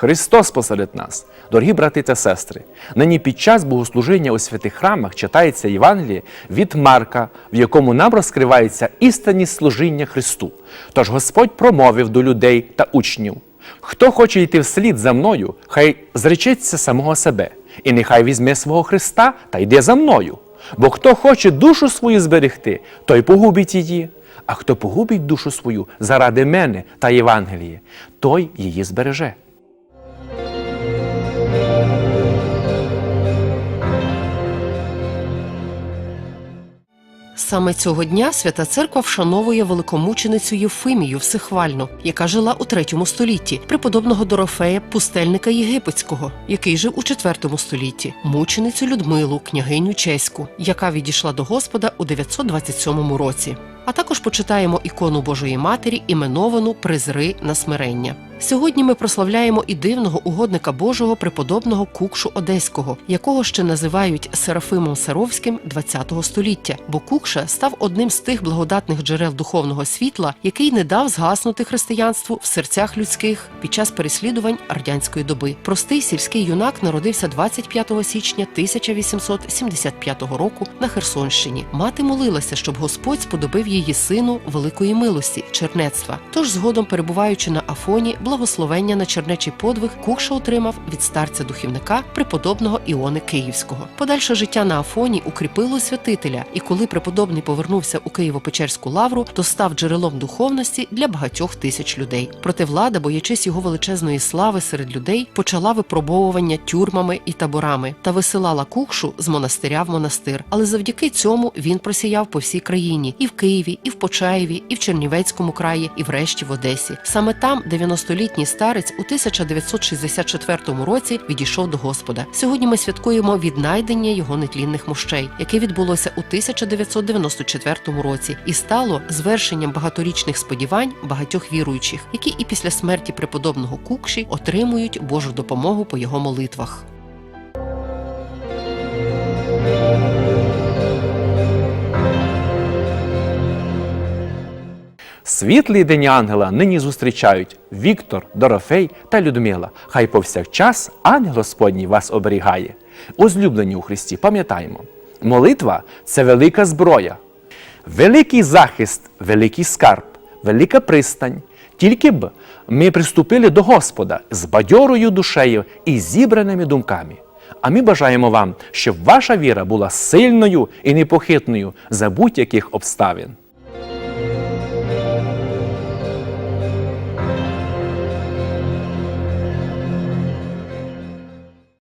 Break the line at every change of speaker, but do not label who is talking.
Христос посеред нас, дорогі брати та сестри. Нині під час богослужіння у святих храмах читається Євангеліє від Марка, в якому нам розкривається істинні служіння Христу. Тож Господь промовив до людей та учнів: хто хоче йти вслід за мною, хай зречеться самого себе, і нехай візьме свого Христа та йде за мною. Бо хто хоче душу свою зберегти, той погубить її. А хто погубить душу свою заради мене та Євангелії, той її збереже.
Саме цього дня свята церква вшановує великомученицю Євфимію Всехвальну, яка жила у третьому столітті, преподобного Дорофея, пустельника єгипетського, який жив у четвертому столітті, мученицю Людмилу, княгиню чеську, яка відійшла до Господа у 927 році. А також почитаємо ікону Божої Матері, іменовану Призри на смирення. Сьогодні ми прославляємо і дивного угодника Божого преподобного Кукшу Одеського, якого ще називають Серафимом Саровським ХХ століття, бо Кукша став одним з тих благодатних джерел духовного світла, який не дав згаснути християнству в серцях людських під час переслідувань радянської доби. Простий сільський юнак народився 25 січня 1875 року на Херсонщині. Мати молилася, щоб Господь сподобив її сину великої милості, чернецтва. Тож, згодом перебуваючи на Афоні, благословення на чернечий подвиг Кукша отримав від старця духівника преподобного Іони Київського. Подальше життя на Афоні укріпило святителя, і коли преподобний повернувся у Києво-Печерську лавру, то став джерелом духовності для багатьох тисяч людей. Проте влада, боячись його величезної слави серед людей, почала випробовування тюрмами і таборами та висилала Кукшу з монастиря в монастир. Але завдяки цьому він просіяв по всій країні і в Києві, і в Почаєві, і в Чернівецькому краї, і врешті в Одесі. Саме там 90-літній старець у 1964 році відійшов до Господа. Сьогодні ми святкуємо віднайдення його нетлінних мощей, яке відбулося у 1994 році, і стало звершенням багаторічних сподівань багатьох віруючих, які і після смерті преподобного Кукші отримують Божу допомогу по його молитвах.
Світлий день ангела нині зустрічають Віктор, Дорофей та Людмила. Хай повсякчас ангел Господній вас оберігає. Узлюблені у Христі, пам'ятаємо, молитва це велика зброя, великий захист, великий скарб, велика пристань. Тільки б ми приступили до Господа з бадьорою душею і зібраними думками. А ми бажаємо вам, щоб ваша віра була сильною і непохитною за будь-яких обставин.